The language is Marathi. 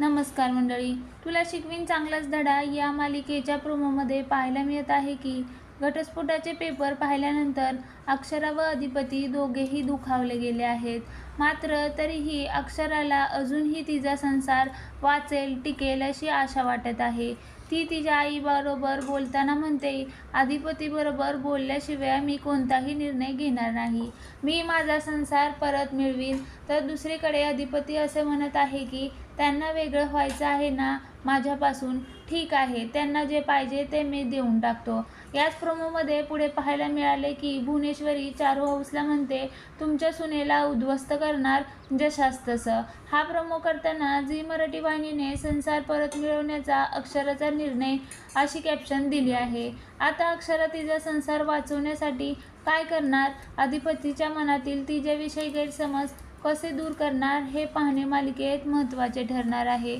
नमस्कार मंडळी. तुला शिकवीन चांगलाच धडा या मालिकेच्या प्रोमोमध्ये पाहायला मिळत आहे की घटस्फोटाचे पेपर पाहिल्यानंतर अक्षरा व अधिपती दोघेही दुखावले गेले आहेत. मात्र तरीही अक्षराला अजूनही तिचा संसार वाचेल टिकेल अशी आशा वाटत आहे. ती तिच्या आईबरोबर बोलताना म्हणते अधिपतीबरोबर बोलल्याशिवाय मी कोणताही निर्णय घेणार नाही. मी माझा संसार परत मिळवीन. तर दुसरीकडे अधिपती असे म्हणत आहे की त्यांना वेगळं व्हायचं आहे ना माझ्यापासून? ठीक आहे त्यांना जे पाहिजे ते मी देऊन टाकतो. याच प्रोमोमध्ये पुढे पाहायला मिळाले की भुवनेश्वरी चारू हाऊसला म्हणते तुमच्या सुनेला उद्ध्वस्त करणार जशास तसं हा प्रोमो करताना झी मराठी वाहिनीने संसार परत मिळवण्याचा अक्षराचा निर्णय अशी कॅप्शन दिली आहे. आता अक्षरा तिचा संसार वाचवण्यासाठी काय करणार? अधिपतीच्या मनातील तिच्याविषयी गैरसमज कसे दूर करणार? हे पाहणे मालिकेत महत्त्वाचे ठरणार आहे.